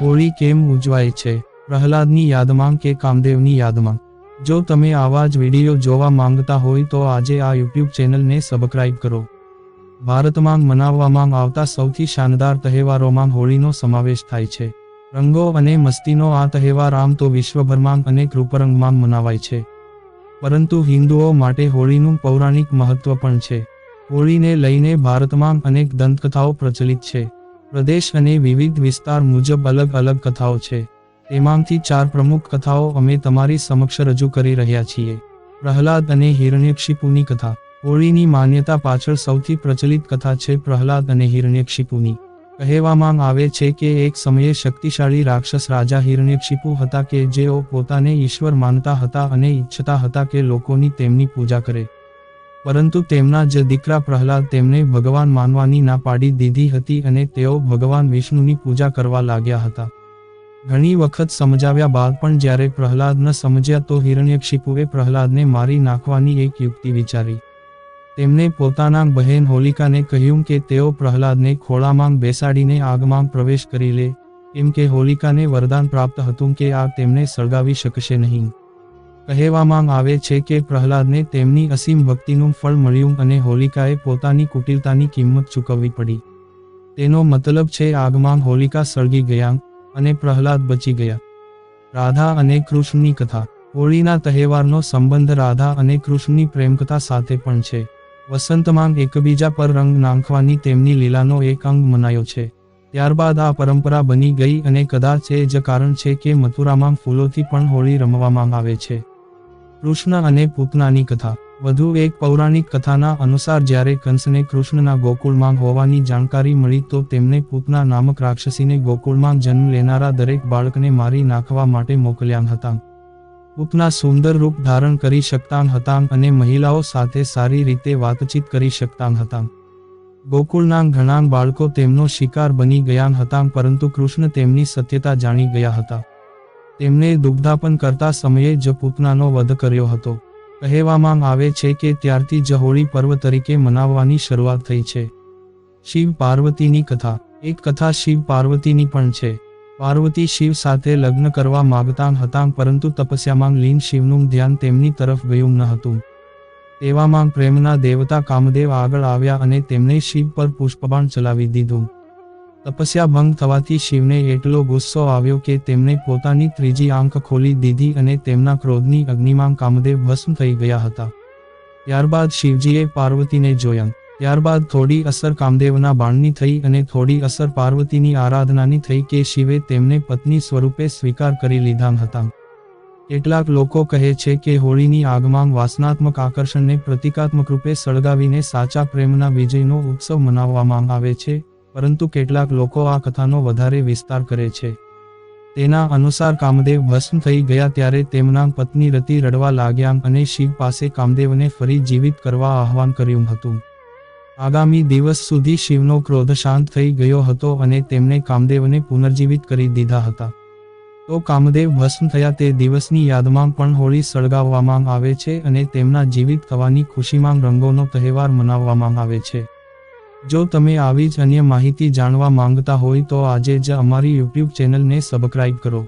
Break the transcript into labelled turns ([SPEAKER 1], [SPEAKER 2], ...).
[SPEAKER 1] હોળી કેમ ઉજવાય છે? પ્રહલાદની યાદમાં કે કામદેવની યાદમાં? જો તમે આવા જ વીડિયો જોવા માંગતા હોય તો આજે આ યુટ્યુબ ચેનલને સબસ્ક્રાઇબ કરો. ભારતમાં મનાવવામાં આવતા સૌથી શાનદાર તહેવારોમાં હોળીનો સમાવેશ થાય છે. રંગો અને મસ્તીનો આ તહેવાર આમ તો વિશ્વભરમાં અનેક રૂપરંગમાં મનાવાય છે. પરંતુ હિન્દુઓ માટે હોળીનું પૌરાણિક મહત્વ પણ છે. હોળીને લઈને ભારતમાં અનેક દંતકથાઓ પ્રચલિત છે. પ્રદેશ અને વિવિધ વિસ્તાર મુજબ અલગ અલગ કથાઓ છે. તેમાંથી ચાર પ્રમુખ કથાઓ અમે તમારી સમક્ષ રજૂ કરી રહ્યા છીએ. પ્રહલાદ અને હિરણ્યક્ષિપુની કથા. હોળીની માન્યતા પાછળ સૌથી પ્રચલિત કથા છે પ્રહલાદ અને હિરણ્યક્ષિપુની. કહેવામાં આવે છે કે એક સમયે શક્તિશાળી રાક્ષસ રાજા હિરણ્યક્ષિપુ હતા કે જેઓ પોતાને ઈશ્વર માનતા હતા અને ઈચ્છતા હતા કે લોકોની તેમની પૂજા કરે. પરંતુ તેમના જ દીકરા પ્રહલાદ તેમને ભગવાન માનવાની ના પાડી દીધી હતી અને તેઓ ભગવાન વિષ્ણુની પૂજા કરવા લાગ્યા હતા. ઘણી વખત સમજાવ્યા બાદ પણ જ્યારે પ્રહલાદ ન સમજ્યા તો હિરણ્યક્ષિપુએ પ્રહલાદને મારી નાખવાની એક યુક્તિ વિચારી. તેમણે પોતાના બહેન હોલિકાને કહ્યું કે તેઓ પ્રહલાદને ખોળામાં બેસાડીને આગમાં પ્રવેશ કરી લે એમ કે હોલિકાને વરદાન પ્રાપ્ત હતું કે આ તેમને સળગાવી શકશે નહીં. કહેવામાં આવે છે કે પ્રહલાદને તેમની અસીમ ભક્તિનું ફળ મળ્યું અને હોલિકાએ પોતાની કુટિલતાની કિંમત ચૂકવવી પડી. તેનો મતલબ છે આગમાં હોલિકા સળગી ગયા અને પ્રહલાદ બચી ગયા. રાધા અને કૃષ્ણની કથા. હોળીના તહેવારનો સંબંધ રાધા અને કૃષ્ણની પ્રેમકથા સાથે પણ છે. વસંતમાં એકબીજા પર રંગ નાંખવાની તેમની લીલાનો એક અંગ મનાયો છે. ત્યારબાદ આ પરંપરા બની ગઈ અને કદાચ એ જ કારણ છે કે મથુરામાં ફૂલોથી પણ હોળી રમવામાં આવે છે. કૃષ્ણ અને પૂતનાની કથા. વધુ એક પૌરાણિક કથાના અનુસાર જ્યારે કંસને કૃષ્ણના ગોકુળમાં હોવાની જાણકારી મળી તો તેમને પૂતના નામક રાક્ષસીને ગોકુળમાં જન્મ લેનારા દરેક બાળકને મારી નાખવા માટે મોકલ્યા હતા. પૂતના સુંદર રૂપ ધારણ કરી શકતા હતા અને મહિલાઓ સાથે સારી રીતે વાતચીત કરી શકતા હતા. ગોકુળના ઘણા બાળકો તેમનો શિકાર બની ગયા હતા પરંતુ કૃષ્ણ તેમની સત્યતા જાણી ગયા હતા. તેમને દુગ્ધાપન કરતા સમયે જ પૂતનાનો વધ કર્યો હતો. કહેવામાં આવે છે કે ત્યારથી જ હોળી પર્વ તરીકે મનાવવાની શરૂઆત થઈ છે. શિવ પાર્વતીની કથા. એક કથા શિવ પાર્વતીની પણ છે. પાર્વતી શિવ સાથે લગ્ન કરવા માગતા હતા પરંતુ તપસ્યામાં લીન શિવનું ધ્યાન તેમની તરફ ગયું ન હતું. તેવામાં પ્રેમના દેવતા કામદેવ આગળ આવ્યા અને તેમણે શિવ પર પુષ્પબાણ ચલાવી દીધું. તપસ્યા ભંગ થવાથી શિવને એટલો ગુસ્સો આવ્યો કે તેમણે પોતાની ત્રીજી આંખ ખોલી દીધી અને તેમના ક્રોધની અગ્નિમાં કામદેવ ભસ્મ થઈ ગયા હતા. ત્યારબાદ શિવજીએ પાર્વતીને જોયા. ત્યારબાદ થોડી અસર કામદેવના બાણની થઈ અને થોડી અસર પાર્વતીની આરાધનાની થઈ કે શિવે તેમને પત્ની સ્વરૂપે સ્વીકાર કરી લીધા હતા. કેટલાક લોકો કહે છે કે હોળીની આગમાં વાસનાત્મક આકર્ષણને પ્રતિકાત્મક રૂપે સળગાવીને સાચા પ્રેમના વિજયનો ઉત્સવ મનાવવામાં આવે છે. પરંતુ કેટલાક લોકો આ કથાનો વધારે વિસ્તાર કરે છે. તેના અનુસાર કામદેવ ભસ્મ થઈ ગયા ત્યારે તેમના પત્ની રતિ રડવા લાગ્યા અને શિવ પાસે કામદેવને ફરી જીવિત કરવા આહવાન કર્યું હતું. આગામી દિવસ સુધી શિવનો ક્રોધ શાંત થઈ ગયો હતો અને તેમણે કામદેવને પુનર્જીવિત કરી દીધા હતા. તો કામદેવ ભસ્મ થયા તે દિવસની યાદમાં પણ હોળી સળગાવવામાં આવે છે અને તેમના જીવિત થવાની ખુશીમાં રંગોનો તહેવાર મનાવવામાં આવે છે. જો તમે આવી જ અન્ય માહિતી જાણવા માંગતા હોય તો આજે જ અમારી યુટ્યુબ ચેનલને સબસ્ક્રાઇબ કરો.